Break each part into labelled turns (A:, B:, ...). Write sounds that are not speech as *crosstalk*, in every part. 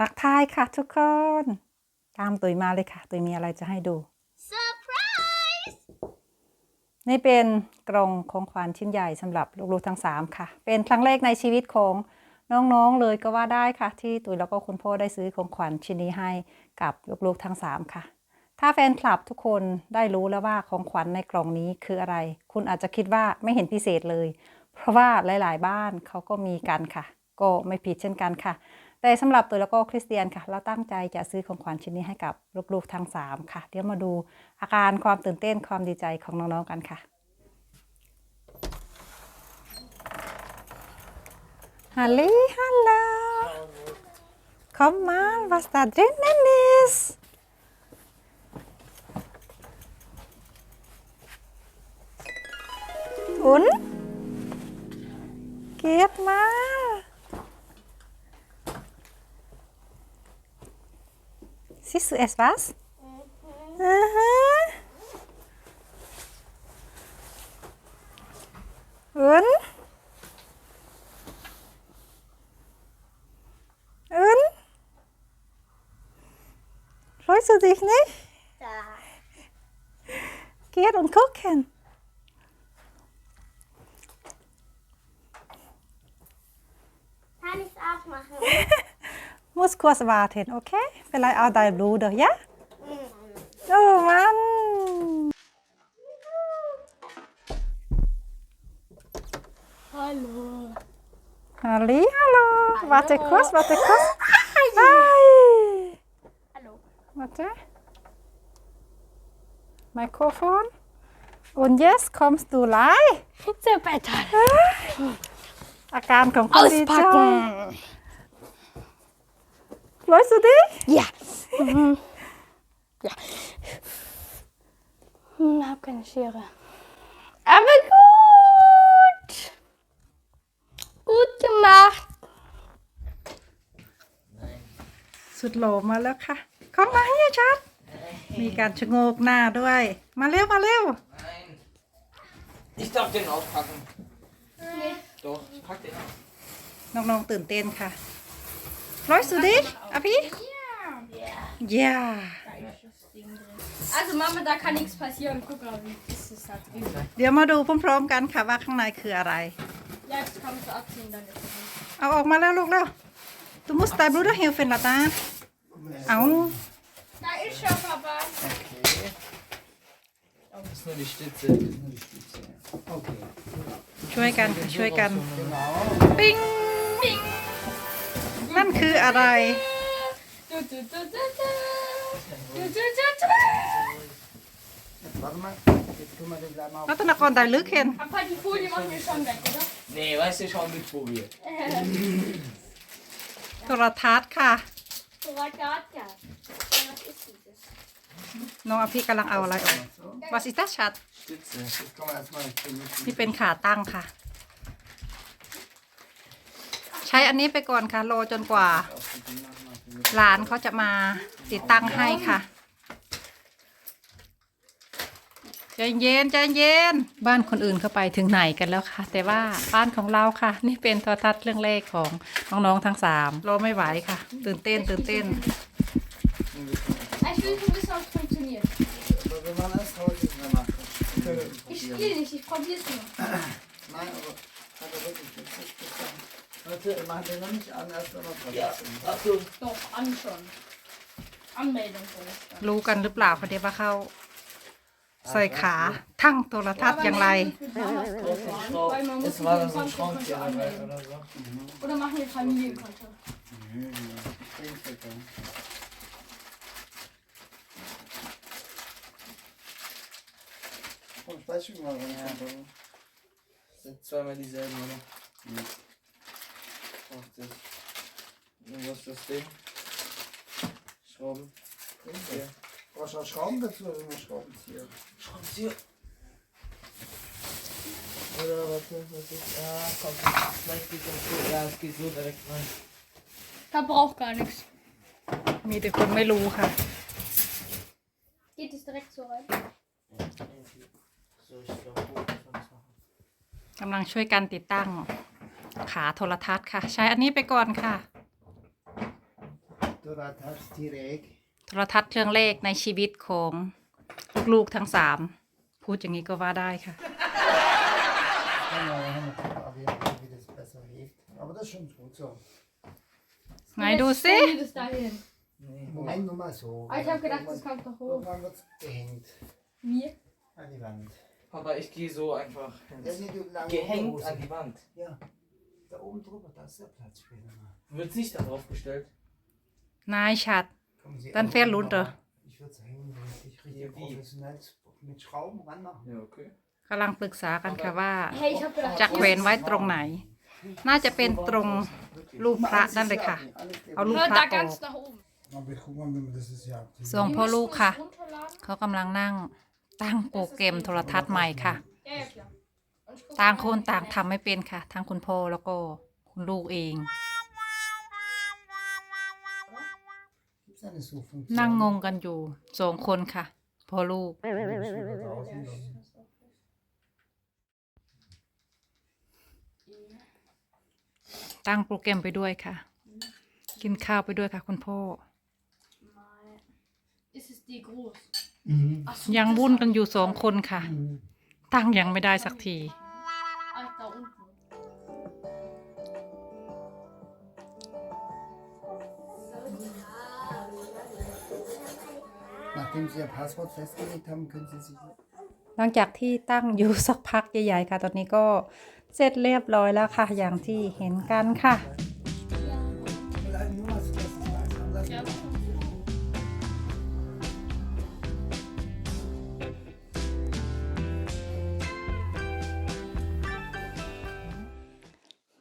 A: ทักทายค่ะทุกคน ตามตุยมาเลยค่ะ ตุยมีอะไรจะให้ดู
B: Surprise!
A: นี่เป็นกล่องของขวัญชิ้นใหญ่สำหรับลูกๆทั้ง3ค่ะ เป็นครั้งแรกในชีวิตของน้องๆเลยก็ว่าได้ค่ะ ที่ตุยแล้วก็คุณพ่อได้ซื้อของขวัญชิ้นนี้ให้กับลูกๆทั้ง3ค่ะ ถ้าแฟนคลับทุกคนได้รู้แล้วว่าของขวัญในกล่องนี้คืออะไร คุณอาจจะคิดว่าไม่เห็นพิเศษเลย เพราะว่าหลาย ๆ บ้านเขาก็มีกันค่ะ ก็ไม่ผิดเช่นกันค่ะ แต่สำหรับตัวแล้วก็คริสเตียนค่ะ เราตั้งใจจะซื้อของขวัญชิ้นนี้ให้กับลูกๆทั้ง 3 ค่ะ เดี๋ยวมาดูอาการความตื่นเต้นความดีใจของน้องๆกันค่ะ Halli, hallå! Kom mal, was da drinnen ist. Und? Geht mal. Siehst du es was? Aha. Und? Und? Freust du dich nicht?
B: Da.
A: Geht und gucken.
B: Kann ich auch machen? *laughs*
A: muss kurz warten, okay? Vielleicht auch dein Bruder, ja? Oh Mann!
B: Hallo.
A: Halli, hallo. Warte kurz, warte kurz. Hi.
B: Hallo.
A: Warte. Mikrofon. Und jetzt kommst du live. *laughs*
B: Super toll.
A: Ah. Äh? Akan kommt
B: Auspacken.
A: Freust du dich?
B: Ja. Mhm. Ja. Hm, hab keine Schere. Aber gut. Gut gemacht.
A: สุดโหลมาแล้วค่ะ เข้ามาให้ชัด มีการชะโงกหน้าด้วย มาเร็ว มาเร็ว
C: Nein. Ich darf den aufpacken. Doch, ich pack den auf.
A: น้องๆตื่นเต้นค่ะ Freust du dich, Abi? Ja.
D: Also Mama, da kann nichts passieren. Guck mal, wie ist es da drüben.
A: เดี๋ยวมาดูพร้อมๆกันค่ะว่าข้างในคืออะไร
D: Ja, jetzt kannst du abziehen, dann ist es nicht.
A: เอาออกมาแล้วลูกแล้ว Du musst dein Bruder helfen, Lata. เอา
D: Da ist schon, Papa.
C: Das ist nur die Stütze. Das ist nur die Stütze. Okay.
A: ช่วยกันค่ะช่วยกัน
C: Genau.
A: ปิ้ง นั่นคืออะไร
D: Du, du, du, du, du. Du, du, du, du.
E: Warte mal, jetzt tun wir den gleich mal auf.
A: รัตนกรไดลึกเห็น
D: Papa, die Folie machen wir schon weg, oder?
C: Nee, weißt du, schon mit Folie.
A: โทรทัศน์ค่ะ
D: Ragatka. Was ist dieses?
A: น้องอภิกำลังเอาอะไรออก Was ist das, Schatz
C: Stütze.
E: Jetzt kommen wir erstmal zu
A: นี่เป็นขาตั้งค่ะใช้อันนี้ไปก่อนค่ะ รอจนกว่า หลานเขาจะมาติดตั้งให้ค่ะใจเย็นใจเย็น บ้านคนอื่นเข้าไปถึงไหนกันแล้วค่ะ แต่ว่าบ้านของเราค่ะ นี่เป็นโทรทัศน์เรื่องแรกของน้องๆทั้งสามรอไม่ไหวค่ะ ตื่นเต้นตื่นเต้น
D: Ich will wissen, ob es funktioniert.
E: Aber wir machen erst heute mal machen.
D: Ich spiele nicht, ich probiere es nur.
E: Nein, aber hat er wirklich nicht verstanden. Leute, wir machen den noch nicht an, erst wenn wir
C: Ja,
E: vergessen.
C: Achtung.
D: Doch, an schon. Anmeldung soll es dann.
A: รู้กันหรือเปล่าคะเดี๋ยวว่าเข้าใส่ขาทั้งโทรทัศน์อย่างไร
D: Weil man muss
C: Es war dann so ein
D: 24
C: Schrank
D: Konto
C: hier dabei
D: anmelden.
C: oder so.
D: Oder machen wir Familienkonto.
E: Bringst Komm, sprechen wir mal.
C: Ja. Das sind zweimal dieselben, oder? Ach, das. Und was ist das Ding? Schrauben. Hier.
E: Brauchst du auch Schrauben dazu oder nur Schraubenzieher?
C: Schraubenzieher. Oder warte, was ist. Ja, komm. Vielleicht geht das so. Ja, es geht so direkt rein.
D: Da braucht gar nichts.
A: มีแต่คนไม่รู้ค่ะ
D: Geht es direkt so rein?
C: So, ich glaube, wo muss man das machen?
A: กำลังช่วยกันติดตั้ง ขาโทรทัศน์ค่ะ ใช้อันนี้ไปก่อนค่ะ
F: ตัวทัศน์ที่เล็ก
A: โทรทัศน์เครื่องเลขในชีวิตของลูกๆทั้งสามพูดอย่างนี้ก็ว่าได้ค่ะ
F: Kann man ja noch probieren, wie das besser hilft. Aber das ist schon gut so.
A: ไหนดูซิ
D: Stell dir das dahin.
F: Moment, nur mal so.
D: Ah, ich habe gedacht, das kommt noch hoch.
F: Irgendwann wird es gehängt
D: Wie?
F: an die Wand.
C: Papa, ich gehe so einfach
F: Ja,
C: ins
F: nee, du lange
C: Gehängt
F: Unterhose.
C: an die Wand.
F: Ja, da oben drüber, da ist der Platz später mal.
C: Wird nicht da drauf gestellt.
A: นายชัด
F: Kommen Sie
A: Dann
F: an,
A: fährt
F: aber
A: runter.
F: Ich würde es hängen, richtig,
C: Ja,
F: richtig
C: wie?
F: professionell mit Schrauben ranmachen.
C: Ja, okay.
A: กำลังปรึกษากันค่ะว่า
D: Hey, ich habe gedacht,
A: จะแขวนไว้ตรงไหน น่าจะเป็นตรงรูปพระนั่นเลยค่ะ เอารูป
D: Hör
A: พระ
D: da
A: ออก
D: ganz nach oben.
F: Aber ich guck mal, wie man das ist ja.
A: ส่งพ่อลูกค่ะ
D: Runterladen.
A: เขากำลังนั่งตั้งโปรแกรมโทรทัศน์ใหม่ค่ะ ต่าง
D: mal,
A: คนต่างทำไม่เป็นค่ะ ทั้งคุณพ่อแล้วก็คุณลูกเอง
F: Gibt's eine Suchfunktion?
A: นั่งงงกันอยู่สองคนค่ะพ่อลูก
F: Ja, das ist wieder draußen dann.
A: ตั้งโปรแกรมไปด้วยค่ะ กินข้าวไปด้วยค่ะ คุณพ่อ
D: Ist es die groß?
F: Mhm.
D: Ach so,
A: ยัง
D: das
A: วุ่น
D: war-
A: กันอยู่สองคนค่ะ
F: Mhm.
A: ตั้งยังไม่ได้สักที
F: Nachdem Sie Ihr Passwort festgelegt haben, können Sie sich
A: หลังจากที่ตั้งอยู่สักพักใหญ่ๆค่ะ ตอนนี้ก็เสร็จเรียบร้อยแล้วค่ะ อย่างที่เห็นกันค่ะ
F: Vielleicht nur mal so, dass es langsam lassen.
D: Ja,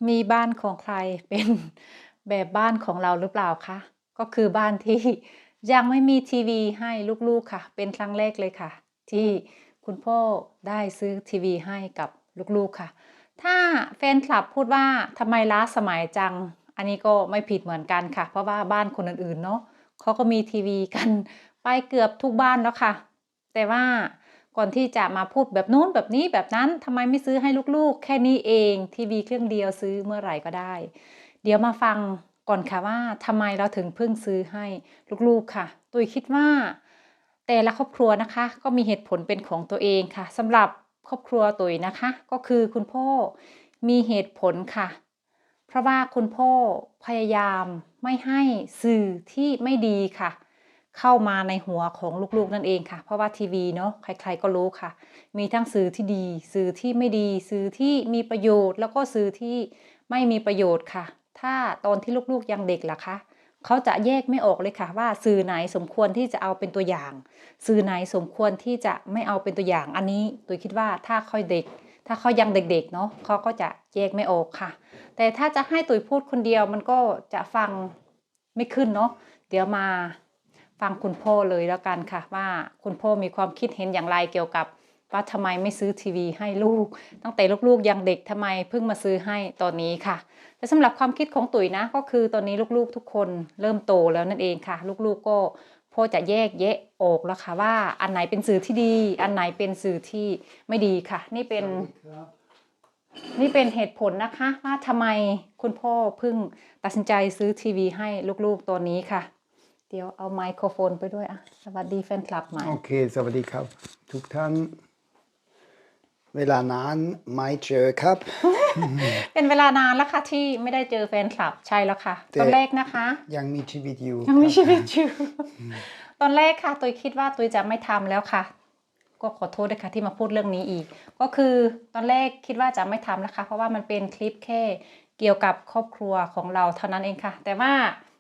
A: มีบ้านของใครเป็นแบบบ้านของเราหรือเปล่าคะ ก็คือบ้านที่ ยังไม่มีทีวีให้ลูกๆค่ะ เป็นครั้งแรกเลยค่ะ ที่คุณพ่อได้ซื้อทีวีให้กับลูกๆค่ะ ถ้าแฟนคลับพูดว่าทำไมล้าสมัยจัง อันนี้ก็ไม่ผิดเหมือนกันค่ะ เพราะว่าบ้านคนอื่นๆเนาะเขาก็มีทีวีกันไปเกือบทุกบ้านแล้วค่ะ แต่ว่าก่อนที่จะมาพูดแบบนู้นแบบนี้แบบนั้นทำไมไม่ซื้อให้ลูกๆ แค่นี้เองทีวีเครื่องเดียวซื้อเมื่อไหร่ก็ได้ เดี๋ยวมาฟัง ก่อนค่ะว่าทำไมเราถึงเพิ่งซื้อให้ลูกๆค่ะตุยคิดว่า แต่ละครอบครัวนะคะ ก็มีเหตุผลเป็นของตัวเองค่ะสำหรับครอบครัวตุยนะคะ ก็คือคุณพ่อมีเหตุผลค่ะ เพราะว่าคุณพ่อพยายามไม่ให้สื่อที่ไม่ดีค่ะ เข้ามาในหัวของลูกๆนั่นเองค่ะ เพราะว่าทีวีเนาะใคร ๆก็รู้ค่ะ มีทั้งสื่อที่ดี สื่อที่ไม่ดี สื่อที่มีประโยชน์ แล้วก็สื่อที่ไม่มีประโยชน์ค่ะ ถ้าตอนที่ลูกๆยังเด็กล่ะคะเขาจะแยกไม่ออกเลยค่ะว่าสื่อไหนสมควรที่จะเอาเป็นตัวอย่าง สื่อไหนสมควรที่จะไม่เอาเป็นตัวอย่าง อันนี้ตัวคิดว่าถ้าเขาเด็ก ถ้าเขายังเด็กๆเนาะเขาก็จะแยกไม่ออกค่ะ แต่ถ้าจะให้ตุ๋ยพูดคนเดียวมันก็จะฟังไม่ขึ้นเนาะเดี๋ยวมาฟังคุณพ่อเลยแล้วกันค่ะ ว่าคุณพ่อมีความคิดเห็นอย่างไรเกี่ยวกับ ว่าทำไมไม่ซื้อทีวีให้ลูก ตั้งแต่ลูกๆยังเด็กทำไมเพิ่งมาซื้อให้ตอนนี้ค่ะแต่สำหรับความคิดของตุ๋ยนะ ก็คือตอนนี้ลูกๆทุกคนเริ่มโตแล้วนั่นเองค่ะ ลูกๆก็พ่อจะแยกแยะออกแล้วค่ะว่าอันไหนเป็นสื่อที่ดี อันไหนเป็นสื่อที่ไม่ดีค่ะ นี่เป็นนี่เป็นเหตุผลนะคะว่าทำไมคุณพ่อเพิ่งตัดสินใจซื้อทีวีให้ลูกๆตัวนี้ค่ะ เดี๋ยวเอาไมโครโฟนไปด้วยอะสวัสดีแฟนคลับใหม่
F: โอเค สวัสดีครับ ทุกท่าน เวลานานไม่เจอครับ
A: เป็นเวลานานแล้วค่ะที่ไม่ได้เจอแฟนคลับใช่แล้วค่ะ
F: แต่
A: ตอนแรกนะคะ
F: ยังมีชีวิตอยู่
A: ยังมี
F: ครับ
A: ชีวิตอยู่ตอนแรกค่ะตุยคิดว่าตุยจะไม่ทำแล้วค่ะ ก็ขอโทษด้วยค่ะที่มาพูดเรื่องนี้อีก ก็คือตอนแรกคิดว่าจะไม่ทำแล้วค่ะเพราะว่ามันเป็นคลิปแค่เกี่ยวกับครอบครัวของเราเท่านั้นเองค่ะ แต่ว่า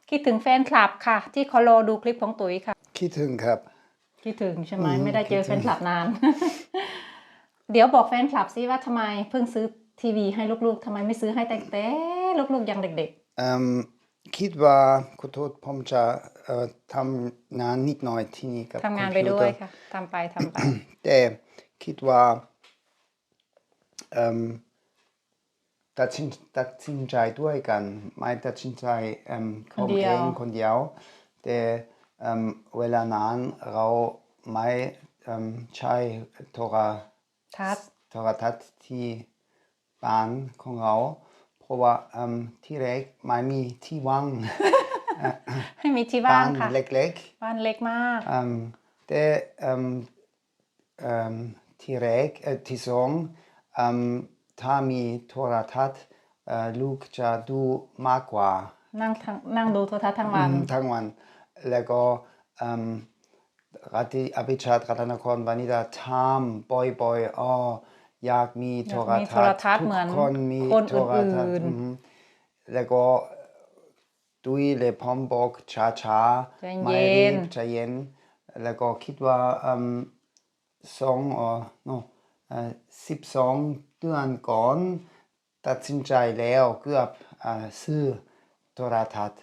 A: คิดถึงแฟนคลับค่ะ ที่เขารอดูคลิปของตุยค่ะ
F: คิดถึงครับ
A: คิดถึงใช่ไหม
F: อืม
A: ไม่ได้เจอ
F: คิด
A: แฟ
F: ถึง
A: นคลับนาน เดี๋ยวบอกแฟนคลับซิว่าทำไมเพิ่งซื้อทีวีให้ลูกๆทำไมไม่ซื้อให้แต่แต่ลูกๆยังเด็ก
F: เอิ่มคิดว่าขอโทษผมจะเอ่อทำงานนิดหน่อยที่นี่กับ
A: ๆทำงาน
F: คอ
A: ไป
F: มพิ
A: ด้
F: เต
A: ว
F: อยร์
A: ค่ะทำไปทำไป
F: แต่คิดว่าเอิ่มตัดสินตัดสินใจด้วยกัน ไม่ตัดสินใจเอิ่ม
A: คนเดียว
F: ผมองคนเดียว แต่เอิ่มเวลานั้นเราไม่เอิ่มใช้โทร
A: ทั ศน์
F: โทรทัศน์ที่บ้านของเรา เพราะว่าเอิ่มที่แรกไม่มีที่ว่าง
A: ให้มีที่บ้าน
F: บ้าน
A: ค่ะ
F: เล็ก
A: บ้านเล็กมาก
F: ๆอืมแต่อืมอืมที่แรกเอ่อที่สองอืมถ้ามีโทรทัศน์เอ่อลูกจะดูมากกว่า
A: นั่งทั้งนั่งดูโทรทัศน์ทั้งวัน
F: อืมทั้งวัน แล้วก็ อืมรัฐที่อภิชาติรัตนครวานิดาถามบ่อยๆอ๋ออยากมีโทร
A: อยากมีโทรทั
F: ทั
A: ศ
F: ศ
A: น์
F: น์
A: เหมื
F: ทุ
A: อน
F: กคนมี
A: คน
F: โทรทัศ
A: อื่
F: น์
A: นๆ
F: อืมแล้วก็ดุยเลยพร้อมบอกช้า
A: ใจ
F: ๆไม่
A: เย็
F: รี
A: น
F: บใจเย็น แล้วก็คิดว่าอืมสองเอ่อ no เอ่อสิบสองเดือนก่อนตัดสินใจแล้วเกือบอ่าซื้อโทรทัศน์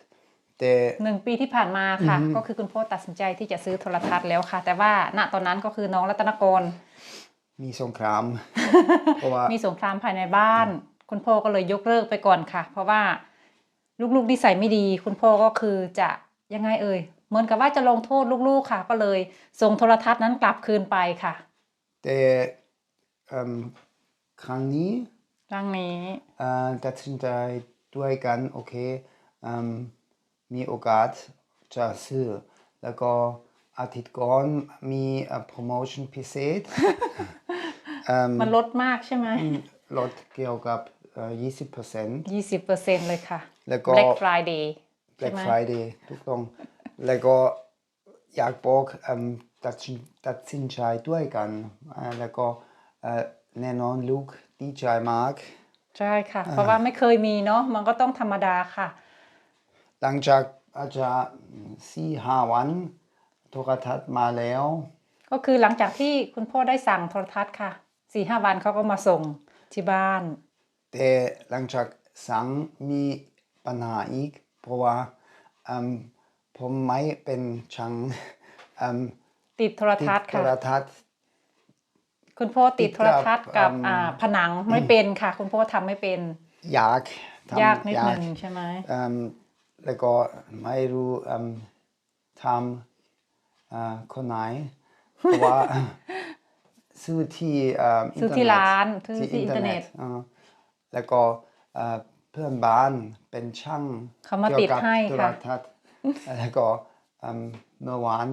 F: แต่
A: หนึ่งปีที่ผ่านมาค่ะ ก็คือคุณพ่อตัดสินใจที่จะซื้อโทรทัศน์แล้วค่ะ แต่ว่าณตอนนั้นก็คือน้องรัตนกร
F: มีสงครามเพราะว่า
A: มีสงครามภายในบ้าน คุณพ่อก็เลยยกเลิกไปก่อนค่ะ เพราะว่าลูกๆนิสัยไม่ดี คุณพ่อก็คือจะยังไงเอ่ยเหมือนกับว่าจะลงโทษลูกๆค่ะ ก็เลยส่งโทรทัศน์นั้นกลับคืนไปค่ะ
F: แต่เอิ่มครั้งนี้
A: ครั้งนี้
F: เอ่อตัดสินใจด้วยกันโอเคเอิ่ มมีโอกาสจะซื้อ แล้วก็อาทิตย์ก่อนมีโปรโมชั่นพิเศษเอิ่ม
A: มันลดมากใช่ไหม
F: ลดเกี่ยวกับเอ่อ20%
A: ยี่สิบเปอร์เซ็นเลยค่ะ
F: แล้วก็
A: Black Friday ใช่
F: Black
A: ไหม
F: Friday ถูกต้อง แล้วก็อยากบอกเอิ่มตัดสินตัดสินใจด้วยกันอ่าแล้วก็เอ่อแน่นอนลูกดีใจมาก
A: ใช่ค่ะ เพราะว่าไม่เคยมีเนาะมันก็ต้องธรรมดาค่ะ
F: หลังจากอาจจะสี่ห้าวัน โทรทัศน์มาแล้ว
A: ก็คือหลังจากที่คุณพ่อได้สั่งโทรทัศน์ค่ะสี่ห้าวันเขาก็มาส่งที่บ้าน
F: แต่หลังจากสั่งมีปัญหาอีก เพราะว่าเอิ่มผมไม่เป็นช่างเอิ่ม
A: ติดโทร
F: ติด
A: ทัศน์
F: โท
A: ค่ะ
F: รทัศน์
A: คุณพ่อติดโทรทัศน์กับ
F: ติดกับ
A: อ่าผนังไม่เป็นค่ะ คุณพ่อทำไม่เป็น
F: ยากทำ
A: ยากนิดหนึ่งใช่ไหม
F: เอิ่ม แล้วก็ไม่รู้เอิ่มทำอ่าคนไหนเพราะว่าซื้อที่เอิ่ม
A: ซื้อที่
F: เท
A: ร้านซื้อที่อินเทอร์เน็ต
F: อ่าแล้วก็เอ่อเพื่อนบ้านเป็นช่าง
A: เขามาติดให้
F: เกี่ยวกับ
A: ค่ะ
F: โทรทัศน์แล้วก็เอิ่มเมื่อวาน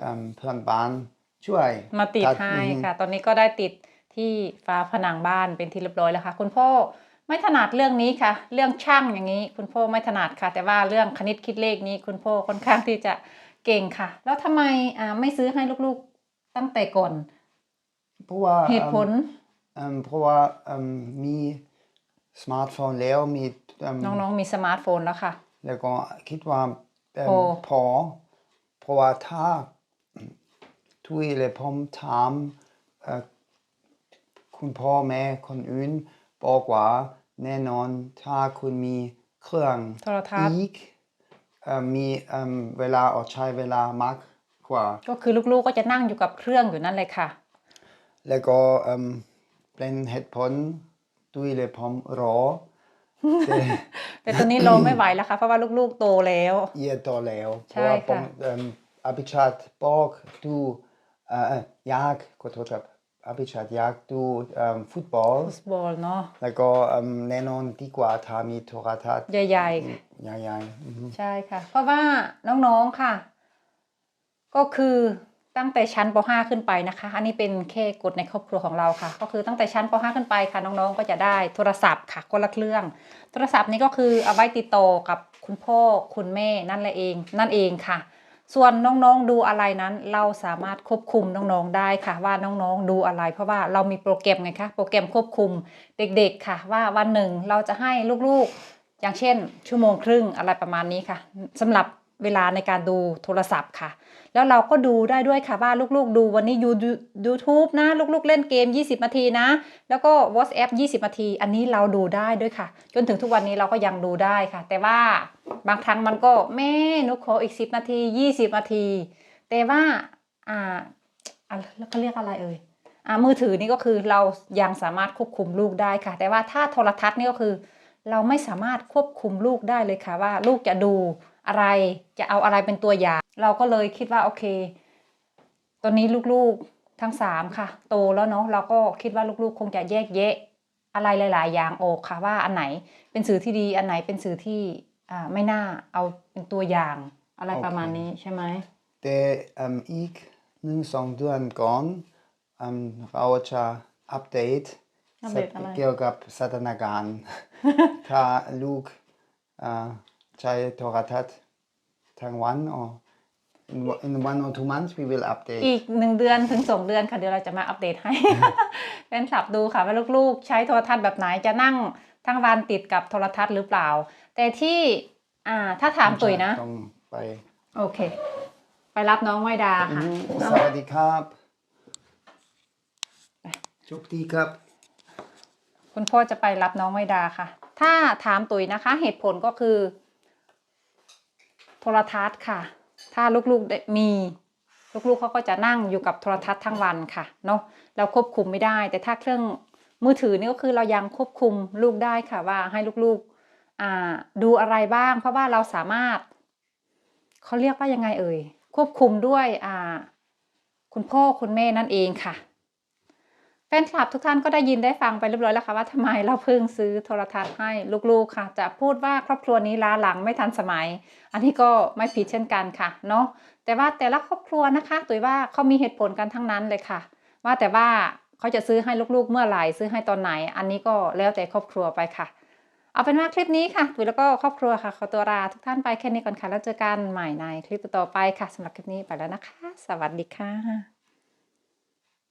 F: เอิ่มเพื่อนบ้านช่วย
A: มาติด
F: ตั
A: ให้
F: อืม
A: ค่ะ ตอนนี้ก็ได้ติดที่ฝาผนังบ้านเป็นที่เรียบร้อยแล้วค่ะ คุณพ่อ ไม่ถนัดเรื่องนี้ค่ะ เรื่องช่างอย่างนี้ คุณพ่อไม่ถนัดค่ะ แต่ว่าเรื่องคณิตคิดเลขนี้ คุณพ่อค่อนข้างที่จะเก่งค่ะ แล้วทำไมอ่าไม่ซื้อให้ลูกๆตั้งแต่ก่อน
F: เพราะว่า
A: เหตุผล
F: เอิ่มเพราะว่าเอิ่มมีสมาร์ทโฟนแล้วมีเอิ่ม
A: น้องๆมีสมาร์ทโฟนแล้วค่ะ
F: แล้วก็คิดว่าเอิ่ม
A: พอ
F: พอเพราะว่าถ้าทุยเลยผมถามเอ่อคุณพ่อแม่คนอื่น บอกว่าแน่นอนถ้าคุณมีเครื่อง
A: โทรทัศน์
F: อีกเอ่อมีเอิ่มเวลาอดใช้เวลามากกว่า
A: ก็คือลูกๆก็จะนั่งอยู่กับเครื่องอยู่นั่นเลยค่ะ
F: แล้วก็เอิ่มเป็นเหตุผลตุยเลยผมรอ แต่
A: แต่ตอนนี้รอไม่ไหวแล้วค่ะ เพราะว่าลูกๆโตแล้ว
F: เยียโตแล้วเพ
A: ใช่
F: ราะว่าผ
A: ค่ะ
F: มเอิ่มอภิชาติบอกดูเอ่อเอ่อยากขอโทษครับ อภิชาติอยากดูเอิ่มฟุตบอล
A: ฟุตบอลเนาะ
F: แล้วก็เอิ่มแน่นอนดีกว่าถ้ามีโทรทัศน์
A: ใหญ่ๆ
F: ใหญ่ๆอือฮึ
A: ใช่ค่ะ เพราะว่าน้องๆค่ะ ก็คือตั้งแต่ชั้นป .5 ขึ้นไปนะคะ อันนี้เป็นแค่กฎในครอบครัวของเราค่ะ ก็คือตั้งแต่ชั้นป .5 ขึ้นไปค่ะ น้องๆ ก็จะได้โทรศัพท์ค่ะคนละเครื่อง โทรศัพท์นี้ก็คือเอาไว้ติดต่อกับคุณพ่อคุณแม่นั่นแหละเอง นั่นเองค่ะ ส่วนน้องๆดูอะไรนั้น เราสามารถควบคุมน้องๆได้ค่ะ ว่าน้องๆดูอะไร เพราะว่าเรามีโปรแกรมไงคะโปรแกรมควบคุมเด็กๆค่ะ ว่าวันหนึ่งเราจะให้ลูกๆ อย่างเช่น ชั่วโมงครึ่งอะไรประมาณนี้ค่ะสำหรับ เวลาในการดูโทรศัพท์ค่ะ แล้วเราก็ดูได้ด้วยค่ะว่าลูกๆ ดูวันนี้ยูยูทูบนะลูกๆ เล่นเกม 20 นาทีนะ แล้วก็ WhatsApp 20 นาที อันนี้เราดูได้ด้วยค่ะ จนถึงทุกวันนี้เราก็ยังดูได้ค่ะ แต่ว่าบางครั้งมันก็แม่นุขออีก 10 นาที 20 นาที แต่ว่าอ่าแล้วก็เรียกอะไรเอ่ยอ่ามือถือนี่ก็คือเรายังสามารถควบคุมลูกได้ค่ะ แต่ว่าถ้าโทรทัศน์นี่ก็คือ เราไม่สามารถควบคุมลูกได้เลยค่ะว่าลูกจะดู อะไรจะเอาอะไรเป็นตัวอย่าง เราก็เลยคิดว่าโอเค ตอนนี้ลูกๆทั้งสามค่ะ โตแล้วเนาะเราก็คิดว่าลูกๆ คงจะแยกแยะอะไรหลาย ๆ อย่างออกค่ะว่าอันไหนเป็นสื่อที่ดีอันไหนเป็นสื่อที่อ่าไม่น่าเอาเป็นตัวอย่างอะไรประมาณ
F: โอเค
A: นี้ใช่ไหม
F: แต่อืมอีกหนึ่งสองเดือนก่อนอืมเราจะอัปเดต
A: อัปเดตอะไร
F: เกี่ยวกับสถานการณ์ถ้าลูกอ่า ใช้โทรทัศน์ทั้งวัน or in one- in one or two months we will update
A: อีกหนึ่งเดือนถึงสองเดือนค่ะ เดี๋ยวเราจะมาอัปเดตให้ เป็นสับดูค่ะ ว่าลูกๆ ใช้โทรทัศน์แบบไหนจะนั่งทั้งวันติดกับโทรทัศน์หรือเปล่า แต่ที่อ่าถ้าถามตุ๋ยนะ
F: ต้องไป
A: โอเค ไปรับน้องไวดาค่ะ
F: สวัสดีครับโชคดีครับ
A: คุณพ่อจะไปรับน้องไวดาค่ะ ถ้าถามตุ๋ยนะคะ เหตุผลก็คือโทรทัศน์ค่ะ ถ้าลูกๆได้มีลูกๆเขาก็จะนั่งอยู่กับโทรทัศน์ทั้งวันค่ะเนาะเราควบคุมไม่ได้ แต่ถ้าเครื่องมือถือนี่ก็คือเรายังควบคุมลูกได้ค่ะว่าให้ลูกๆดูอะไรบ้าง เพราะว่าเราสามารถเขาเรียกว่ายังไงเอ่ยควบคุมด้วยคุณพ่อคุณแม่นั่นเองค่ะ แฟนคลับทุกท่านก็ได้ยินได้ฟังไปเรียบร้อยแล้วค่ะว่าทำไมเราเพิ่งซื้อโทรทัศน์ให้ลูกๆค่ะ จะพูดว่าครอบครัวนี้ล้าหลังไม่ทันสมัย อันนี้ก็ไม่ผิดเช่นกันค่ะเนาะแต่ว่าแต่ละครอบครัวนะคะตัวว่าเขามีเหตุผลกันทั้งนั้นเลยค่ะ ว่าแต่ว่าเขาจะซื้อให้ลูกๆเมื่อไหร่ซื้อให้ตอนไหน อันนี้ก็แล้วแต่ครอบครัวไปค่ะ เอาเป็นว่าคลิปนี้ค่ะตุ๋ยแล้วก็ครอบครัวค่ะขอตัวลาทุกท่านไปแค่นี้ก่อนค่ะแล้วเจอกันใหม่ในคลิปต่อไปค่ะสำหรับคลิปนี้ไปแล้วนะคะ สวัสดีค่ะ